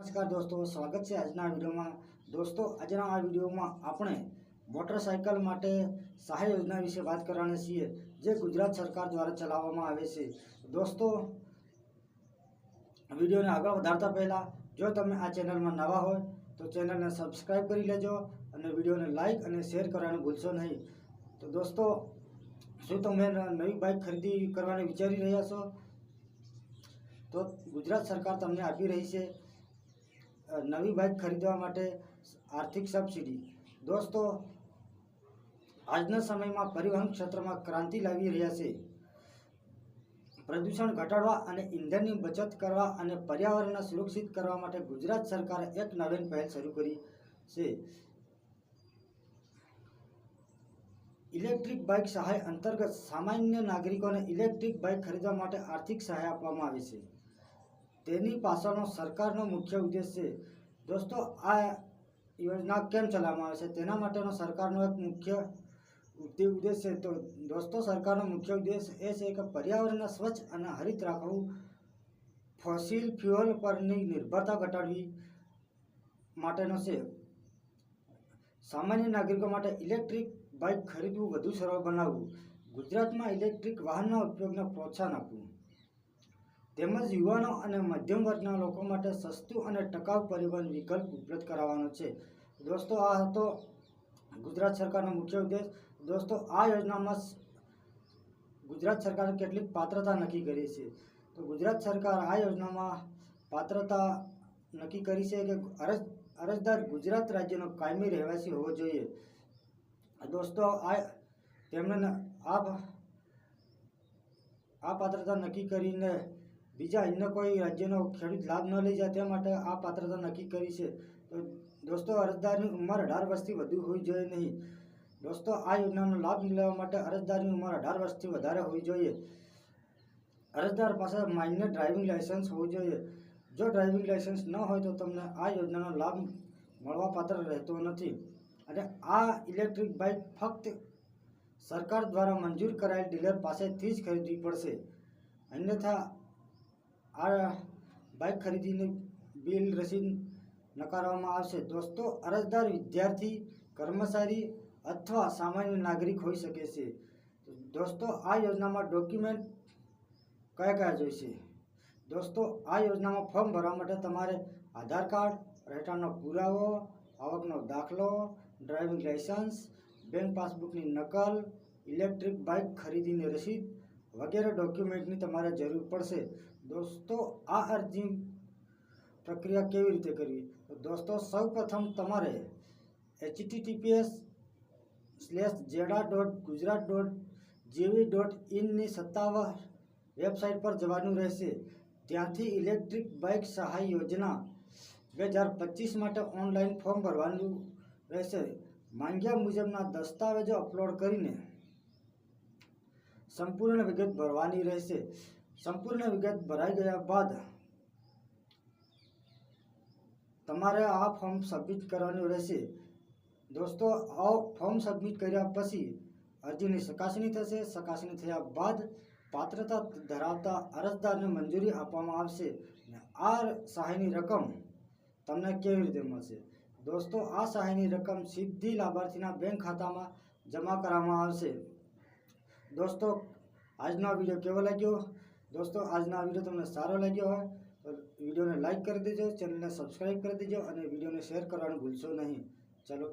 નમસ્કાર દોસ્તો, સ્વાગત છે આજના વિડીયોમાં. દોસ્તો, આજના આ વિડીયોમાં આપણે મોટરસાયકલ માટે સહાય યોજના વિશે વાત કરવાના છીએ, જે ગુજરાત સરકાર દ્વારા ચલાવવામાં આવે છે. દોસ્તો, વિડીયોને આગળ વધારતા પહેલાં, જો તમે આ ચેનલમાં નવા હોય, તો ચેનલને સબસ્ક્રાઈબ કરી લેજો અને વિડીયોને લાઇક અને શેર કરવાનું ભૂલશો નહીં. તો દોસ્તો, શું તમે નવી બાઇક ખરીદી કરવાની વિચારી રહ્યા છો? તો ગુજરાત સરકાર તમને આપી રહી છે નવી બાઇક ખરીદવા માટે આર્થિક સબસિડી. દોસ્તો, આજના સમયમાં પરિવહન ક્ષેત્રમાં ક્રાંતિ લાવી રહ્યા છે. પ્રદૂષણ ઘટાડવા અને ઇંધણની બચત કરવા અને પર્યાવરણને સુરક્ષિત કરવા માટે ગુજરાત સરકારે એક નવીન પહેલ શરૂ કરી છે. ઇલેક્ટ્રિક બાઇક સહાય અંતર્ગત સામાન્ય નાગરિકોને ઇલેક્ટ્રિક બાઇક ખરીદવા માટે આર્થિક સહાય આપવામાં આવે છે. તેની પાછળનો સરકારનો મુખ્ય ઉદ્દેશ છે. દોસ્તો, આ યોજના કેમ ચલાવવામાં આવે છે? તેના માટેનો સરકારનો એક મુખ્ય ઉદ્દેશ છે. તો દોસ્તો, સરકારનો મુખ્ય ઉદ્દેશ એ છે કે પર્યાવરણને સ્વચ્છ અને હરિત રાખવું. ફોસિલ ફ્યુઅલ પરની નિર્ભરતા ઘટાડવી માટેનો છે. સામાન્ય નાગરિકો માટે ઇલેક્ટ્રિક બાઇક ખરીદવું વધુ સરળ બનાવવું. ગુજરાતમાં ઇલેક્ટ્રિક વાહનના ઉપયોગને પ્રોત્સાહન આપવું. તેમજ યુવાનો અને મધ્યમ વર્ગના લોકો માટે સસ્તું અને ટકાઉ પરિવહન વિકલ્પ ઉપલબ્ધ કરાવવાનો છે. દોસ્તો, આ હતો ગુજરાત સરકારનો મુખ્ય ઉદ્દેશ. દોસ્તો, આ યોજનામાં ગુજરાત સરકારે કેટલીક પાત્રતા નક્કી કરી છે. તો ગુજરાત સરકાર આ યોજનામાં પાત્રતા નક્કી કરી છે કે અરજ, અરજદાર ગુજરાત રાજ્યનો કાયમી રહેવાસી હોવો જોઈએ. દોસ્તો, આ તેમણે આ આ પાત્રતા નક્કી કરીને બીજા અન્ય કોઈ રાજ્યનો ખેડૂત લાભ ન લઈ જાય તે માટે આ પાત્રતા નક્કી કરી છે. તો દોસ્તો, અરજદારની ઉંમર અઢાર વર્ષથી વધુ હોવી જોઈએ નહીં. દોસ્તો, આ યોજનાનો લાભ લેવા માટે અરજદારની ઉંમર અઢાર વર્ષથી વધારે હોવી જોઈએ. અરજદાર પાસે માન્ય ડ્રાઇવિંગ લાયસન્સ હોવું જોઈએ. જો ડ્રાઇવિંગ લાયસન્સ ન હોય તો તમને આ યોજનાનો લાભ મળવાપાત્ર રહેતો નથી. અને આ ઇલેક્ટ્રિક બાઇક ફક્ત સરકાર દ્વારા મંજૂર કરાયેલ ડીલર પાસેથી જ ખરીદવી પડશે. અન્યથા આ બાઇક ખરીદીની બિલ રસીદ નકારવામાં આવશે. દોસ્તો, અરજદાર વિદ્યાર્થી, કર્મચારી અથવા સામાન્ય નાગરિક હોઈ શકે છે. દોસ્તો, આ યોજનામાં ડોક્યુમેન્ટ કયા કયા જોઈશે? દોસ્તો, આ યોજનામાં ફોર્મ ભરવા માટે તમારે આધાર કાર્ડ, રહેઠાણનો પુરાવો, આવકનો દાખલો ડ્રાઇવિંગ લાયસન્સ બેંક પાસબુકની નકલ ઇલેક્ટ્રિક બાઇક ખરીદીની રસીદ વગેરે ડોક્યુમેન્ટની તમારે જરૂર પડશે. દોસ્તો, આ અરજી પ્રક્રિયા કેવી રીતે કરવી? તો દોસ્તો, સૌપ્રથમ તમારે H T T P S slash GEDA dot Gujarat dot G V dot ઇનની સત્તાવાર વેબસાઇટ પર જવાનું રહેશે. ત્યાંથી ઇલેક્ટ્રિક બાઇક સહાય યોજના બે હજાર પચીસ માટે ઓનલાઈન ફોર્મ ભરવાનું રહેશે. માંગ્યા મુજબના દસ્તાવેજો અપલોડ કરીને સંપૂર્ણ વિગત ભરવાની રહેશે. સંપૂર્ણ વિગત ભરાઈ ગયા બાદ તમારે આ ફોર્મ સબમિટ કરવાનું રહેશે. દોસ્તો, આ ફોર્મ સબમિટ કર્યા પછી અરજીની ચકાસણી થશે. ચકાસણી થયા બાદ પાત્રતા ધરાવતા અરજદારને મંજૂરી આપવામાં આવશે આ સહાયની રકમ તમને કેવી રીતે મળશે? દોસ્તો, આ સહાયની રકમ સીધી લાભાર્થીના બેંક ખાતામાં જમા કરવામાં આવશે. દોસ્તો, આજનો વીડિયો કેવો લાગ્યો? દોસ્તો, આજનો આ વીડિયો તમને સારો લાગ્યો હોય તો વિડીયોને લાઇક કરી દેજો, ચેનલને સબસ્ક્રાઈબ કરી દેજો અને વિડીયોને શેર કરવાનું ભૂલશો નહીં. ચલો